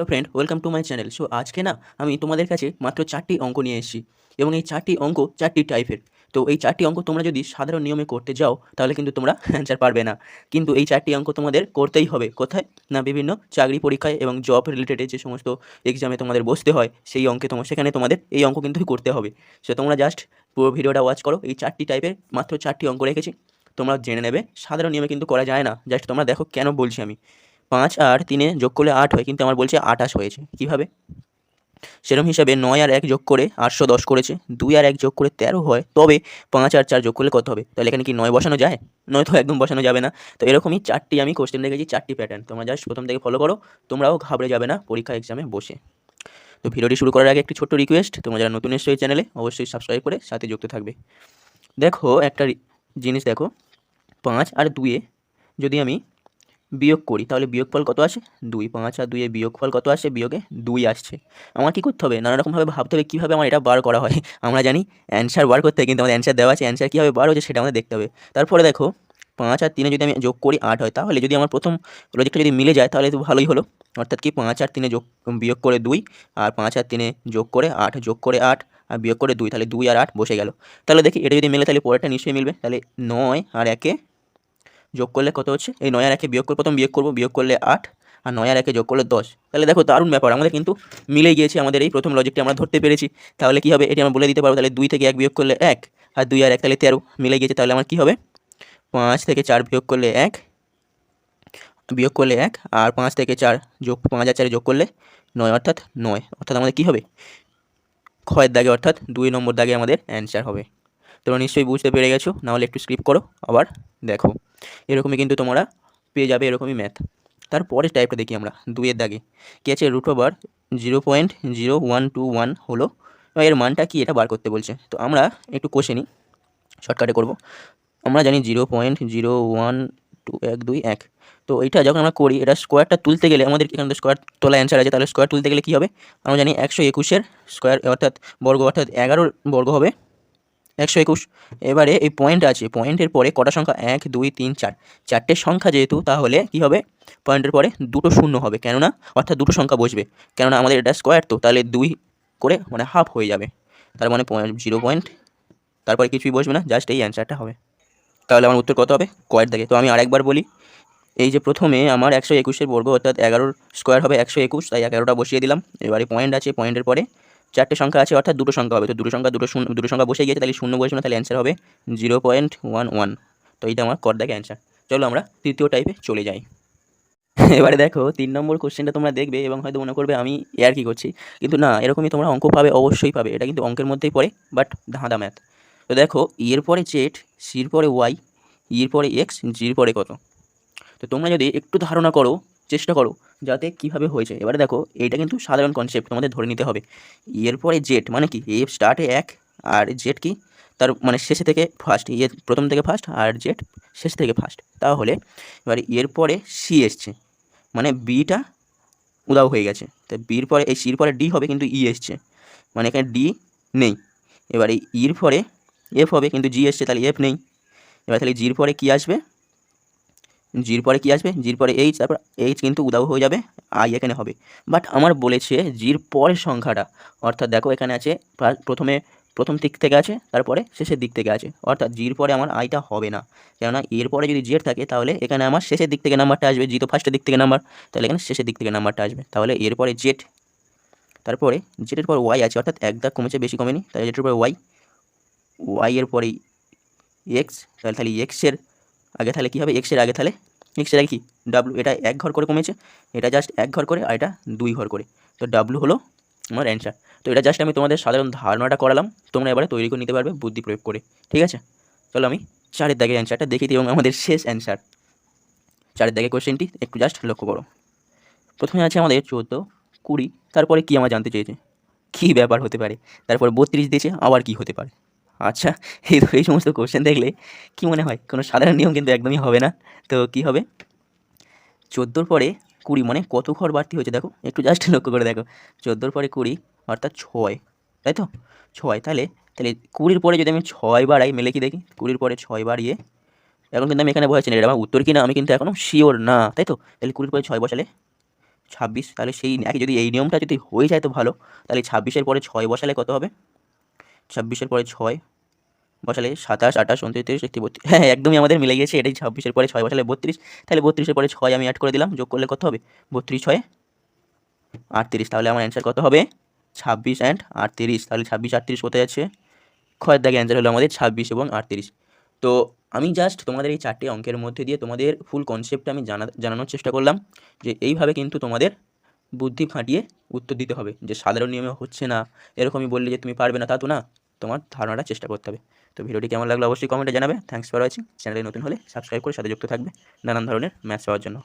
Hello friend, welcome to my channel. So আজকে না, আমি তোমাদের কাছে মাত্র চারটি অঙ্ক নিয়ে এসেছি এবং এই চারটি অঙ্ক চারটি টাইপের তো এই চারটি অঙ্ক তোমরা যদি সাধারণ নিয়মে করতে যাও, তাহলে কিন্তু তোমরা অ্যান্সার পারবে না। কিন্তু এই চারটি অঙ্ক তোমাদের করতেই হবে। কোথায়? না বিভিন্ন চাকরি পরীক্ষায় এবং জব রিলেটেডে যে সমস্ত এক্সামে তোমাদের বসতে হয়, সেই অঙ্কে তোমার সেখানে তোমাদের এই অঙ্ক কিন্তু করতে হবে। সো তোমরা জাস্ট পুরো ভিডিওটা ওয়াচ করো। এই চারটি টাইপের মাত্র চারটি অঙ্ক রেখেছি। তোমরা জেনে নেবে। সাধারণ নিয়মে কিন্তু করা যায় না। জাস্ট তোমরা দেখো কেন বলছি আমি। পাঁচ আর তিনে যোগ করলে আট হয়, কিন্তু আমার বলছে আটাশ হয়েছে। কীভাবে? সেরকম হিসাবে নয় আর এক যোগ করে আটশো দশ করেছে, দুই আর এক যোগ করে তেরো হয়। তবে পাঁচ আর চার যোগ করলে কত হবে? তাহলে এখানে কি নয় বসানো যায়? নয় তো একদম বসানো যাবে না। তো এরকমই চারটি আমি কোশ্চেন রেখেছি চারটি প্যাটার্ন তোমরা জাস্ট প্রথম থেকে ফলো করো, তোমরাও ঘাবড়ে যাবে না পরীক্ষা এক্সামে বসে। তো ভিডিওটি শুরু করার আগে একটি ছোট্ট রিকোয়েস্ট তোমরা যারা নতুন এসছো এই চ্যানেলে অবশ্যই সাবস্ক্রাইব করে সাথে যুক্ত থাকবে। দেখো একটা জিনিস দেখো, পাঁচ আর দুয়ে যদি আমি বিয়োগ করি, তাহলে বিয়োগফল কত আসে? দুই, পাঁচ আর দুইয়ে বিয়োগফল কত আসে? বিয়োগে দুই আসছে। আমার কী করতে হবে? নানা রকমভাবে ভাবতে হবে কীভাবে আমার এটা বার করা হয়। আমরা জানি অ্যান্সার বার করতে কিন্তু আমাদের অ্যান্সার দেওয়া আছে অ্যান্সার কীভাবে বার হচ্ছে সেটা আমাদের দেখতে হবে। তারপরে দেখো, পাঁচ আর তিনে যদি আমি যোগ করি আট হয়, তাহলে যদি আমার প্রথম লজিকটা যদি মিলে যায়, তাহলে তো ভালোই হলো। অর্থাৎ কি পাঁচ আর তিনে যোগ, বিয়োগ করে দুই আর পাঁচ আর তিনে যোগ করে আট, যোগ করে আট আর বিয়োগ করে দুই, তাহলে দুই আর আট বসে গেল। তাহলে দেখি, এটা যদি মিলে, তাহলে পরেরটা নিশ্চয়ই মিলবে। তাহলে নয় আর একে যোগ করলে কত হচ্ছে? এই নয় আর একে বিয়োগ করে প্রথম বিয়োগ করব, বিয়োগ করলে আট, আর নয় আর একে যোগ করলে দশ। তাহলে দেখো দারুণ ব্যাপার, আমাদের কিন্তু মিলে গিয়েছে আমাদের এই প্রথম লজিকটি আমরা ধরতে পেরেছি। তাহলে কী হবে? এটি আমরা বলে দিতে পারব, তাহলে দুই থেকে এক বিয়োগ করলে এক, আর দুই আর এক তাহলে তেরো, মিলে গিয়েছে। তাহলে আমার কী হবে? পাঁচ থেকে চার বিয়োগ করলে এক, বিয়োগ করলে এক, আর পাঁচ থেকে চার যোগ, পাঁচ আর চারে যোগ করলে নয়, অর্থাৎ নয়। অর্থাৎ আমাদের কী হবে? ক্ষয়ের দাগে, অর্থাৎ দুই নম্বর দাগে আমাদের অ্যান্সার হবে। তোমরা নিশ্চয়ই বুঝতে পেরে গেছো, নাহলে একটু স্ক্রিপ্ট করো, আবার দেখো। এরকমই কিন্তু তোমরা পেয়ে যাবে এরকমই ম্যাথ তারপরের টাইপটা দেখি আমরা, দুইয়ের দাগে। কী আছে? Root over zero point zero one two one হলো। এর মানটা কি এটা বার করতে বলছে। তো আমরা একটু কষে নিই। শর্টকাটে করব। আমরা জানি zero point zero one two এক দুই এক। তো এইটা যখন আমরা করি, এটা স্কোয়ারটা তুলতে গেলে আমাদের এখানে স্কোয়ার তোলা অ্যান্সার আছে, তাহলে স্কোয়ার তুলতে গেলে কী হবে? আমরা জানি একশো একুশের স্কোয়ার অর্থাৎ বর্গ, অর্থাৎ এগারোর বর্গ হবে। একশো একুশ। এবারে এই পয়েন্ট আছে পয়েন্টের পরে কটা সংখ্যা? এক, দুই, তিন, চার। চারটে সংখ্যা যেহেতু, তাহলে কি হবে? পয়েন্টের পরে দুটো শূন্য হবে, কেননা অর্থাৎ দুটো সংখ্যা বসবে। কেননা আমাদের এটা স্কোয়ার তো তাহলে দুই করে মানে হাফ হয়ে যাবে। তার মানে পয়েন্ট জিরো পয়েন্ট তারপরে কিছুই বসবে না জাস্ট এই অ্যান্সারটা হবে। তাহলে আমার উত্তর কত হবে? কয়ের দাগে তো আমি আরেকবার বলি, এই যে প্রথমে আমার একশো একুশের বর্গ অর্থাৎ এগারোর স্কোয়ার হবে একশো একুশ, তাই এগারোটা বসিয়ে দিলাম। এবারে পয়েন্ট আছে পয়েন্টের পরে চারটে সংখ্যা আছে, অর্থাৎ দুটো সংখ্যা হবে। তো দুটো সংখ্যা, দুটো শূন্য, দুটো সংখ্যা বসে গিয়েছে, তাহলে শূন্য বসবে না, তাহলে অ্যান্সার হবে জিরো পয়েন্ট ওয়ান ওয়ান তো এইটা আমার কর দাগে অ্যান্সার চলো আমরা তৃতীয় টাইপে চলে যাই। এবারে দেখো, তিন নম্বর কোশ্চেনটা তোমরা দেখবে এবং হয়তো মনে করবে আমি এর কি করছি। কিন্তু না, এরকমই তোমরা অঙ্ক পাবে, অবশ্যই পাবে। এটা কিন্তু অঙ্কের মধ্যেই পড়ে বাট ধাঁধা ম্যাথ তো দেখো এর পরে জেড সির পরে ওয়াই ইর পরে এক্স জির পরে কত? তো তোমরা যদি একটু ধারণা করো চেষ্টা করো, যাতে কীভাবে হয়েছে এবারে দেখো, এইটা কিন্তু সাধারণ কনসেপ্ট তোমাদের ধরে নিতে হবে। এর পরে জেড মানে কি? এ স্টার্টে এক, আর জেড কি? তার মানে শেষে থেকে ফার্স্ট ইয়ে প্রথম থেকে ফার্স্ট আর জেড শেষ থেকে ফার্স্ট তাহলে, এবার এর পরে সি এসছে। মানে বিটা উদাও হয়ে গেছে। তো বির পরে, এই সির পরে ডি হবে কিন্তু ই এসছে। মানে এখানে ডি নেই। এবারে ইর পরে এফ হবে কিন্তু জি এসছে, তাহলে এফ নেই। এবার তাহলে জির পরে কি আসবে? জির পরে কি আসবে? জির পরে এইচ তারপর এইচ কিন্তু উদাও হয়ে যাবে আই এখানে হবে। বাট আমার বলেছে জির পরের সংখ্যাটা, অর্থাৎ দেখো এখানে আছে, প্রা- প্রথমে প্রথম দিক থেকে আছে, তারপরে শেষের দিক থেকে আছে। অর্থাৎ জির পরে আমার আইটা হবে না। কেননা এর পরে যদি জেড থাকে, তাহলে এখানে আমার শেষের দিক থেকে নাম্বারটা আসবে জি তো ফার্স্টের দিক থেকে নাম্বার তাহলে এখানে শেষের দিক থেকে নাম্বারটা আসবে। তাহলে এর পরে জেড তারপরে জেডের পর ওয়াই আছে, অর্থাৎ এক কমেছে, বেশি কমেনি, তাহলে জেডের পরে ওয়াই ওয়াই এর পরে এক্স তাহলে তাহলে এক্সের আগে তাহলে কী হবে? এক্সের আগে তাহলে? এক্সের আগে কি? ডাব্লু এটা এক ঘর করে কমেছে। এটা জাস্ট এক ঘর করে আর এটা দুই ঘর করে। তো ডাব্লু হলো আমার অ্যান্সার তো এটা জাস্ট আমি তোমাদের সাধারণ ধারণাটা করালাম। তোমরা এবারে তৈরি করে নিতে পারবে বুদ্ধি প্রয়োগ করে। ঠিক আছে? চলো আমি চারের দাগের অ্যান্সারটা দেখি দিই এবং আমাদের শেষ অ্যান্সার চারের দাগের কোশ্চেনটি একটু জাস্ট লক্ষ্য করো। প্রথমে আছে আমাদের চোদ্দ, কুড়ি। তারপরে কি আমার জানতে চেয়েছে? কী ব্যাপার হতে পারে? তারপরে বত্রিশ দিয়েছে, আবার কি হতে পারে? আচ্ছা এই এই সমস্ত কোশ্চেন দেখলে কি মনে হয়? কোনো সাধারণ নিয়ম কিন্তু একদমই হবে না। তো কি হবে? চোদ্দোর পরে কুড়ি মানে কত ঘর বাড়তি হয়েছে দেখো? একটু জাস্ট লক্ষ্য করে দেখো। চোদ্দোর পরে কুড়ি, অর্থাৎ ছয়, তাই তো? ছয়, তাহলে তাহলে কুড়ির পরে যদি আমি ছয় বাড়াই, মেলে কি দেখি? কুড়ির পরে ছয় বাড়িয়ে, এখন কিন্তু আমি এখানে বসাচ্ছি না, এটা আমার উত্তর কি না, আমি কিন্তু এখনও শিওর না, তাই তো? তাহলে কুড়ির পরে ছয় বসালে ছাব্বিশ, তাহলে সেই একই, যদি এই নিয়মটা যদি হয়ে যায় তো ভালো, তাহলে ছাব্বিশের পরে ছয় বসালে কত হবে? ছাব্বিশের পরে ছয় বসালে সাতাশ, আঠাশ, উনত্রিশ তিরিশ একটি বত্রিশ। হ্যাঁ একদমই আমাদের মিলে গেছে এটাই ছাব্বিশের পরে ছয় বসালে বত্রিশ। তাহলে বত্রিশের পরে ছয় আমি অ্যাড করে দিলাম। যোগ করলে কত হবে? বত্রিশ ছয়, আটত্রিশ। তাহলে আমার অ্যান্সার কত হবে? ছাব্বিশ অ্যান্ড আটত্রিশ। তাহলে ছাব্বিশ, আটত্রিশ কোথায় যাচ্ছে? ক্ষয়ের দাগে অ্যান্সার হলো আমাদের ছাব্বিশ এবং আটত্রিশ। তো আমি জাস্ট তোমাদের এই চারটে অঙ্কের মধ্যে দিয়ে তোমাদের ফুল কনসেপ্টটা আমি জানা, জানানোর চেষ্টা করলাম যে এইভাবে কিন্তু তোমাদের বুদ্ধি খাটিয়ে উত্তর দিতে হবে। যে সাধারণ নিয়মে হচ্ছে না। এরকমই বললে যে তুমি পারবে না, তা তো না। তোমার ধারণাটা চেষ্টা করতে হবে। তো ভিডিওটি কেমন লাগল অবশ্যই কমেন্টে জানাবে। থ্যাংকস ফর ওয়াচিং চ্যানেলে নতুন হলে সাবস্ক্রাইব করে সাথে যুক্ত থাকবে। নানান ধরনের ম্যাচ পাওয়ার জন্য।